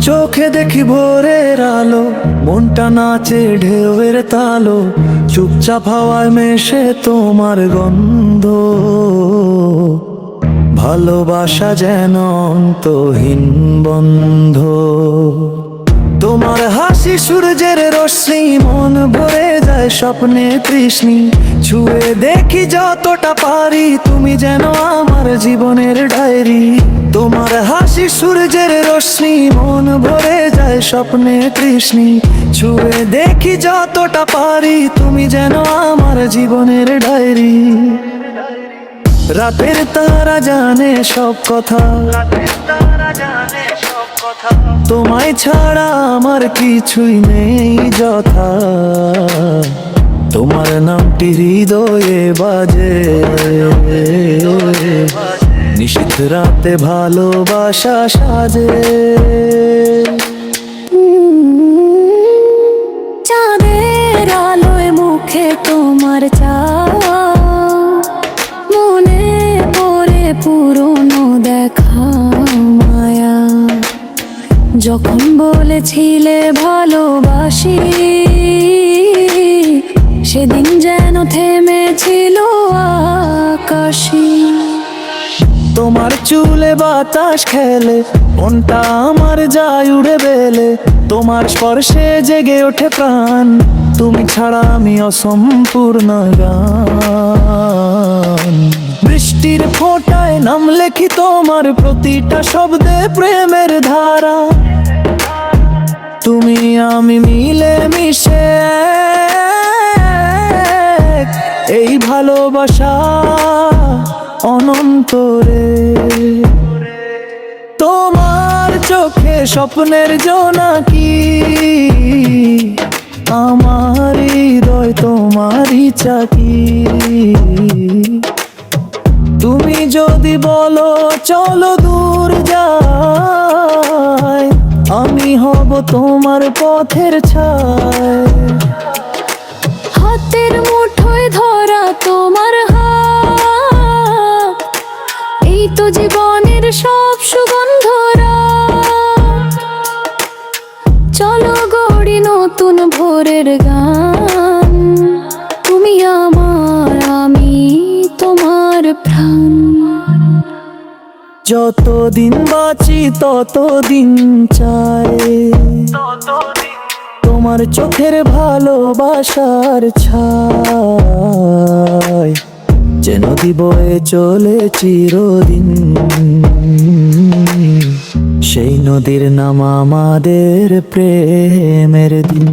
চোখে দেখি ভোরের আলো, মনটা নাচে ঢেউয়ের তালো, চুপচাপ হাওয়ায় মেশে তোমার গন্ধ। ভালোবাসা যেন অন্তহীন বন্ধ। তোমার হাসি সূর্যের রশ্মি, মন ভরে যায় স্বপ্নে তৃষ্ণি। ছুঁয়ে দেখি যতটা পারি, তুমি যেন আমার জীবনের ডায়েরি। তোমার সূর্যের রশ্মি, মন ভরে যায় স্বপ্নে তৃষ্ণি। ছুঁয়ে দেখি যতটা পারি, তুমি যেন আমার জীবনের ডায়েরি। রাতের তারা জানে সব কথা। তোমায় ছাড়া আমার কিছুই নেই যথা। তোমার নামটি হৃদয়ে বাজে। নিশীথ রাতে ভালোবাসা সাজে। চাঁদের আলোয় মুখে তোমার চাওয়া মনে পড়ে পুরনো দেখা মায়া। যখন বলেছিলে ভালোবাসি, সেদিন যেন তোমার চুলে বাতাস খেলে, মনটা আমার যায় উড়ে বেলে। তোমার স্পর্শে জেগে ওঠে প্রাণ, তুমি ছাড়া আমি অসম্পূর্ণ গান। বৃষ্টির ফোঁটায় নাম লেখি তোমার প্রতিটা শব্দে প্রেমের ধারা। তুমি আমি মিলে মিশে এই ভালোবাসা অনন্তরে। তোমার চোখে স্বপ্নের জোনাকি আমার হৃদয় তোমারই চাকি। তুমি যদি বলো, চলো দূর যাই, আমি হব তোমার পথের ছায় হাতের মুঠোয় ধরা তোমার নতুন ভোরের গান। তুমি আমার, আমি তোমার প্রাণ। যতদিন বাঁচি, ততদিন চাই। তোমার চোখের ভালোবাসার ছাই। যে নদী বয়ে চলে চিরদিন। সেই নদীর নাম আমাদের প্রেমের দিন।